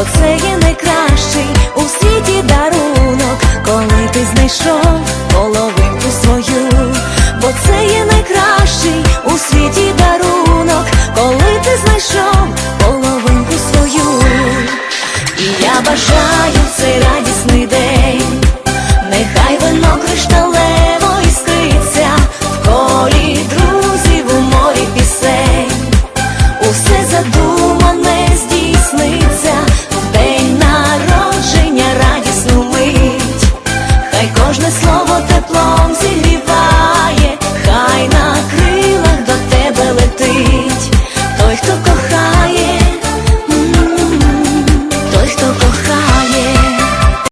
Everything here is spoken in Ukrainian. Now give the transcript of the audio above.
бо це є найкращий у світі дарунок, коли ти знайшов половинку свою, бо це є найкращий у світі дарунок, коли ти знайшов половинку свою, і я бажаю хай кожне слово теплом зігріває.